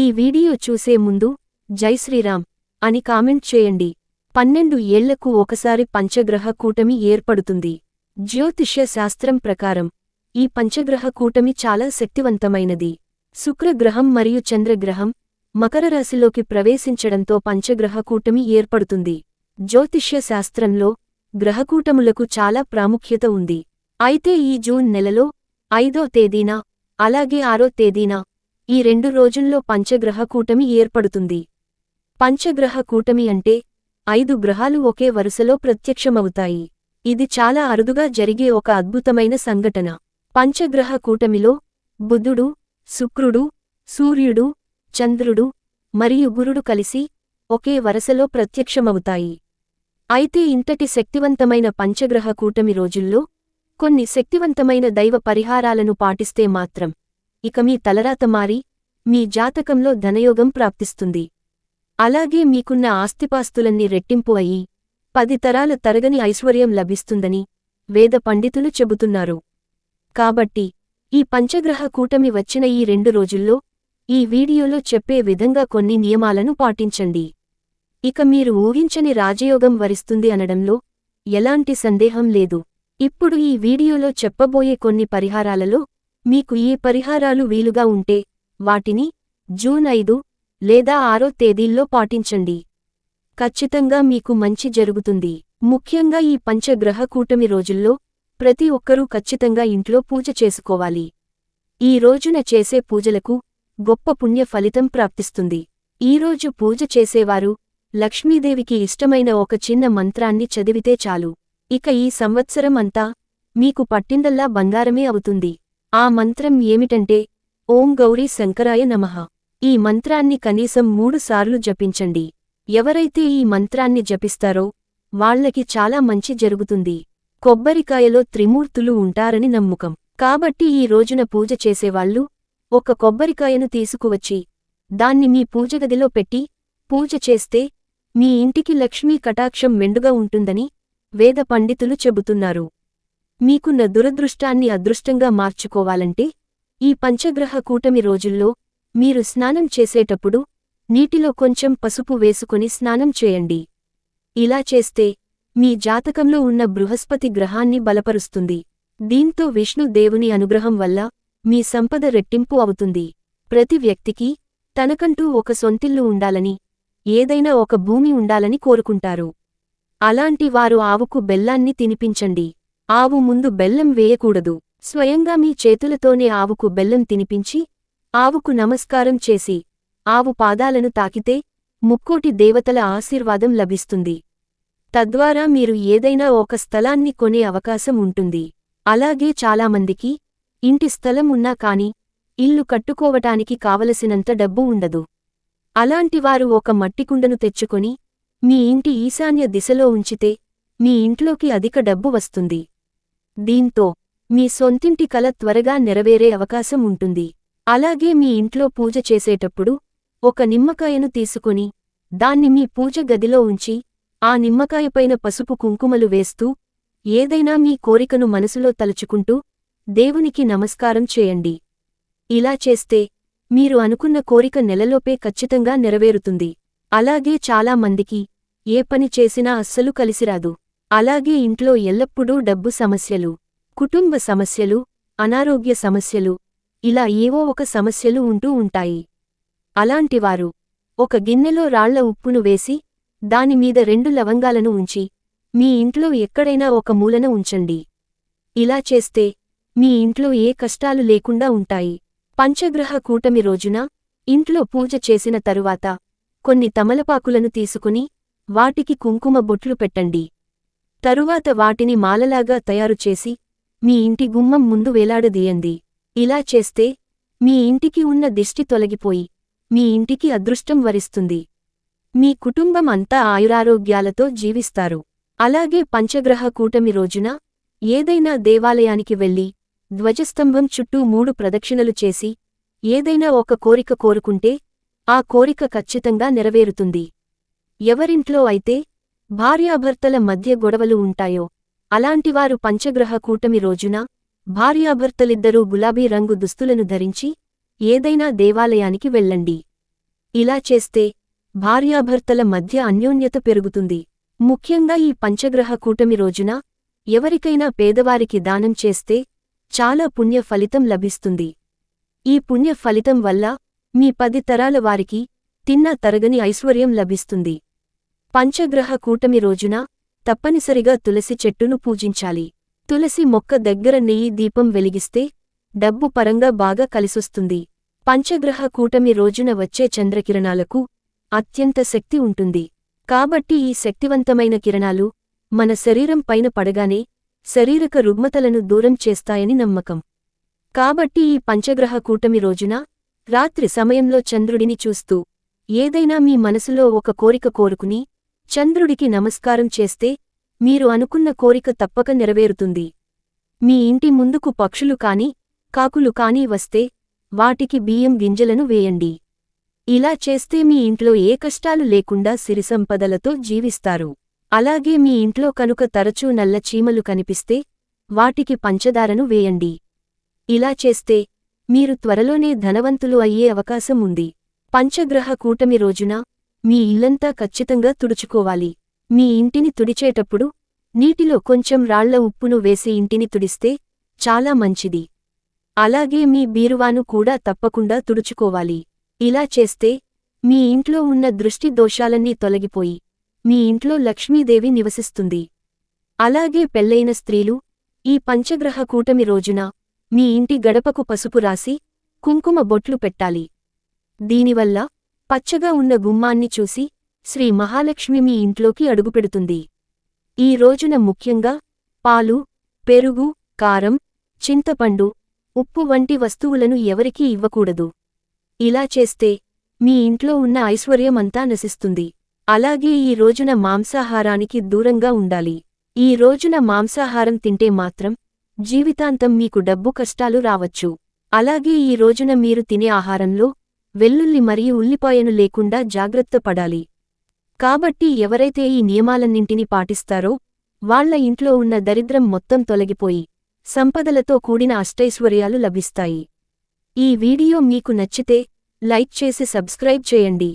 ఈ వీడియో చూసే ముందు జై శ్రీరామ్ అని కామెంట్ చేయండి. పన్నెండు ఏళ్ళకు ఒకసారి పంచగ్రహ కూటమి ఏర్పడుతుంది. జ్యోతిష్య శాస్త్రం ప్రకారం ఈ పంచగ్రహ కూటమి చాలా శక్తివంతమైనది. శుక్రగ్రహం మరియు చంద్రగ్రహం మకర రాశిలోకి ప్రవేశించడంతో పంచగ్రహ కూటమి ఏర్పడుతుంది. జ్యోతిష్య శాస్త్రంలో గ్రహకూటములకు చాలా ప్రాముఖ్యత ఉంది. అయితే ఈ జూన్ నెలలో ఐదో తేదీన అలాగే ఆరో తేదీన ఈ రెండు రోజుల్లో పంచగ్రహ కూటమి ఏర్పడుతుంది. పంచగ్రహ కూటమి అంటే ఐదు గ్రహాలు ఒకే వరుసలో ప్రత్యక్షమవుతాయి. ఇది చాలా అరుదుగా జరిగే ఒక అద్భుతమైన సంఘటన. పంచగ్రహ కూటమిలో బుధుడు శుక్రుడు సూర్యుడు చంద్రుడు మరియు గురుడు కలిసి ఒకే వరసలో ప్రత్యక్షమవుతాయి. అయితే ఇంతటి శక్తివంతమైన పంచగ్రహ కూటమి రోజుల్లో కొన్ని శక్తివంతమైన దైవ పరిహారాలను పాటిస్తే మాత్రం ఇక మీ తలరాత మారి మీ జాతకంలో ధనయోగం ప్రాప్తిస్తుంది. అలాగే మీకున్న ఆస్తిపాస్తులన్నీ రెట్టింపు అయి పది తరాల తరగని ఐశ్వర్యం లభిస్తుందని వేద పండితులు చెబుతున్నారు. కాబట్టి ఈ పంచగ్రహ కూటమి వచ్చిన ఈ రెండు రోజుల్లో ఈ వీడియోలో చెప్పే విధంగా కొన్ని నియమాలను పాటించండి. ఇక మీరు ఊహించని రాజయోగం వరిస్తుంది అనడంలో ఎలాంటి సందేహం లేదు. ఇప్పుడు ఈ వీడియోలో చెప్పబోయే కొన్ని పరిహారాలలో మీకు ఈ పరిహారాలు వీలుగా ఉంటే వాటిని జూన్ ఐదు లేదా ఆరో తేదీల్లో పాటించండి. ఖచ్చితంగా మీకు మంచి జరుగుతుంది. ముఖ్యంగా ఈ పంచగ్రహ కూటమి రోజుల్లో ప్రతి ఒక్కరూ ఖచ్చితంగా ఇంట్లో పూజ చేసుకోవాలి. ఈ రోజున చేసే పూజలకు గొప్ప పుణ్య ఫలితం ప్రాప్తిస్తుంది. ఈరోజు పూజ చేసేవారు లక్ష్మీదేవికి ఇష్టమైన ఒక చిన్న మంత్రాన్ని చదివితే చాలు. ఇక ఈ సంవత్సరం అంతా మీకు పట్టిందల్లా బంగారమే అవుతుంది. ఆ మంత్రం ఏమిటంటే ఓం గౌరీ శంకరాయ నమః. ఈ మంత్రాన్ని కనీసం మూడుసార్లు జపించండి. ఎవరైతే ఈ మంత్రాన్ని జపిస్తారో వాళ్ళకి చాలా మంచి జరుగుతుంది. కొబ్బరికాయలో త్రిమూర్తులు ఉంటారని నమ్మకం. కాబట్టి ఈ రోజున పూజ చేసేవాళ్ళు ఒక కొబ్బరికాయను తీసుకువచ్చి దాన్ని మీ పూజగదిలో పెట్టి పూజ చేస్తే మీ ఇంటికి లక్ష్మీ కటాక్షం మెండుగా ఉంటుందని వేద పండితులు చెబుతున్నారు. మీకున్న దురదృష్టాన్ని అదృష్టంగా మార్చుకోవాలంటే ఈ పంచగ్రహ కూటమి రోజుల్లో మీరు స్నానం చేసేటప్పుడు నీటిలో కొంచెం పసుపు వేసుకొని స్నానం చేయండి. ఇలా చేస్తే మీ జాతకంలో ఉన్న బృహస్పతి గ్రహాన్ని బలపరుస్తుంది. దీంతో విష్ణు దేవుని అనుగ్రహం వల్ల మీ సంపద రెట్టింపు అవుతుంది. ప్రతి వ్యక్తికి తనకంటూ ఒక సొంతిల్లు ఉండాలని ఏదైనా ఒక భూమి ఉండాలని కోరుకుంటారు. అలాంటి వారు ఆవుకు బెల్లాన్ని తినిపించండి. ఆవు ముందు బెల్లం వేయకూడదు. స్వయంగా మీ చేతులతోనే ఆవుకు బెల్లం తినిపించి ఆవుకు నమస్కారం చేసి ఆవు పాదాలను తాకితే ముక్కోటి దేవతల ఆశీర్వాదం లభిస్తుంది. తద్వారా మీరు ఏదైనా ఒక స్థలాన్ని కొనే అవకాశం ఉంటుంది. అలాగే చాలామందికి ఇంటి స్థలం ఉన్నా కాని ఇల్లు కట్టుకోవటానికి కావలసినంత డబ్బు ఉండదు. అలాంటివారు ఒక మట్టికుండను తెచ్చుకొని మీ ఇంటి ఈశాన్య దిశలో ఉంచితే మీ ఇంట్లోకి అధిక డబ్బు వస్తుంది. దీంతో మీ సొంతింటి కల త్వరగా నెరవేరే అవకాశం ఉంటుంది. అలాగే మీ ఇంట్లో పూజ చేసేటప్పుడు ఒక నిమ్మకాయను తీసుకుని దాన్ని మీ పూజ గదిలో ఉంచి ఆ నిమ్మకాయపైన పసుపు కుంకుమలు వేస్తూ ఏదైనా మీ కోరికను మనసులో తలుచుకుంటూ దేవునికి నమస్కారం చేయండి. ఇలా చేస్తే మీరు అనుకున్న కోరిక నెలలోపే ఖచ్చితంగా నెరవేరుతుంది. అలాగే చాలా మందికి ఏ పని చేసినా అస్సలు కలిసిరాదు. అలాగే ఇంట్లో ఎల్లప్పుడూ డబ్బు సమస్యలు కుటుంబ సమస్యలు అనారోగ్య సమస్యలు ఇలా ఏవో ఒక సమస్యలు ఉంటూ ఉంటాయి. అలాంటివారు ఒక గిన్నెలో రాళ్ళ ఉప్పును వేసి దానిమీద రెండు లవంగాలను ఉంచి మీ ఇంట్లో ఎక్కడైనా ఒక మూలన ఉంచండి. ఇలా చేస్తే మీ ఇంట్లో ఏ కష్టాలు లేకుండా ఉంటాయి. పంచగ్రహ కూటమి రోజున ఇంట్లో పూజ చేసిన తరువాత కొన్ని తమలపాకులను తీసుకుని వాటికి కుంకుమ బొట్లు పెట్టండి. తరువాత వాటిని మాలలాగా తయారుచేసి మీ ఇంటి గుమ్మం ముందు వేలాడదీయండి. ఇలా చేస్తే మీ ఇంటికి ఉన్న దిష్టి తొలగిపోయి మీ ఇంటికి అదృష్టం వరిస్తుంది. మీ కుటుంబం అంతా ఆయురారోగ్యాలతో జీవిస్తారు. అలాగే పంచగ్రహ కూటమి రోజున ఏదైనా దేవాలయానికి వెళ్ళి ధ్వజస్తంభం చుట్టూ మూడు ప్రదక్షిణలు చేసి ఏదైనా ఒక కోరిక కోరుకుంటే ఆ కోరిక ఖచ్చితంగా నెరవేరుతుంది. ఎవరింట్లో అయితే భార్యాభర్తల మధ్య గొడవలు ఉంటాయో? అలాంటివారు పంచగ్రహ కూటమి రోజున భార్యాభర్తలిద్దరూ గులాబీ రంగు దుస్తులను ధరించి ఏదైనా దేవాలయానికి వెళ్ళండి. ఇలా చేస్తే భార్యాభర్తల మధ్య అన్యోన్యత పెరుగుతుంది. ముఖ్యంగా ఈ పంచగ్రహ కూటమి రోజున ఎవరికైనా పేదవారికి దానం చేస్తే చాలా పుణ్య ఫలితం లభిస్తుంది. ఈ పుణ్య ఫలితం వల్ల మీ పది తరాల వారికి తిన్నా తరగని ఐశ్వర్యం లభిస్తుంది. పంచగ్రహ కూటమి రోజున తప్పనిసరిగా తులసి చెట్టును పూజించాలి. తులసి మొక్క దగ్గర నెయ్యి దీపం వెలిగిస్తే డబ్బు పరంగా బాగా కలిసొస్తుంది. పంచగ్రహ కూటమి రోజున వచ్చే చంద్రకిరణాలకు అత్యంత శక్తి ఉంటుంది. కాబట్టి ఈ శక్తివంతమైన కిరణాలు మన శరీరం పైన పడగానే శరీరక రుగ్మతలను దూరం చేస్తాయని నమ్మకం. కాబట్టి ఈ పంచగ్రహ కూటమి రోజున రాత్రి సమయంలో చంద్రుడిని చూస్తూ ఏదైనా మీ మనసులో ఒక కోరిక కోరుకుని చంద్రుడికి నమస్కారం చేస్తే మీరు అనుకున్న కోరిక తప్పక నెరవేరుతుంది. మీ ఇంటి ముందుకు పక్షులు కాని కాకులు కాని వస్తే వాటికి బియ్యం గింజలను వేయండి. ఇలా చేస్తే మీ ఇంట్లో ఏ కష్టాలు లేకుండా సిరిసంపదలతో జీవిస్తారు. అలాగే మీ ఇంట్లో కనుక తరచూ నల్ల చీమలు కనిపిస్తే వాటికి పంచదారను వేయండి. ఇలా చేస్తే మీరు త్వరలోనే ధనవంతులు అయ్యే అవకాశం ఉంది. పంచగ్రహ కూటమి రోజున మీ ఇల్లంతా ఖచ్చితంగా తుడుచుకోవాలి. మీ ఇంటిని తుడిచేటప్పుడు నీటిలో కొంచెం రాళ్ళ ఉప్పును వేసి ఇంటిని తుడిస్తే చాలా మంచిది. అలాగే మీ బీరువాను కూడా తప్పకుండా తుడుచుకోవాలి. ఇలా చేస్తే మీ ఇంట్లో ఉన్న దృష్టి దోషాలన్నీ తొలగిపోయి మీ ఇంట్లో లక్ష్మీదేవి నివసిస్తుంది. అలాగే పెళ్ళైన స్త్రీలు ఈ పంచగ్రహ కూటమి రోజున మీ ఇంటి గడపకు పసుపు రాసి కుంకుమ బొట్లు పెట్టాలి. దీనివల్ల పచ్చగా ఉన్న గుమ్మాన్ని చూసి శ్రీ మహాలక్ష్మి మీ ఇంట్లోకి అడుగుపెడుతుంది. ఈ రోజున ముఖ్యంగా పాలు పెరుగు కారం చింతపండు ఉప్పు వంటి వస్తువులను ఎవరికీ ఇవ్వకూడదు. ఇలా చేస్తే మీ ఇంట్లో ఉన్న ఐశ్వర్యమంతా నశిస్తుంది. అలాగే ఈ రోజున మాంసాహారానికి దూరంగా ఉండాలి. ఈ రోజున మాంసాహారం తింటే మాత్రం జీవితాంతం మీకు డబ్బు కష్టాలు రావచ్చు. అలాగే ఈ రోజున మీరు తినే ఆహారంలో వెల్లుల్లి మరియు ఉల్లిపాయను లేకుండా జాగ్రత్త పడాలి. కాబట్టి ఎవరైతే ఈ నియమాలన్నింటినీ పాటిస్తారో వాళ్ళ ఇంట్లో ఉన్న దరిద్రం మొత్తం తొలగిపోయి సంపదలతో కూడిన అష్టైశ్వర్యాలు లభిస్తాయి. ఈ వీడియో మీకు నచ్చితే లైక్ చేసి సబ్స్క్రైబ్ చేయండి.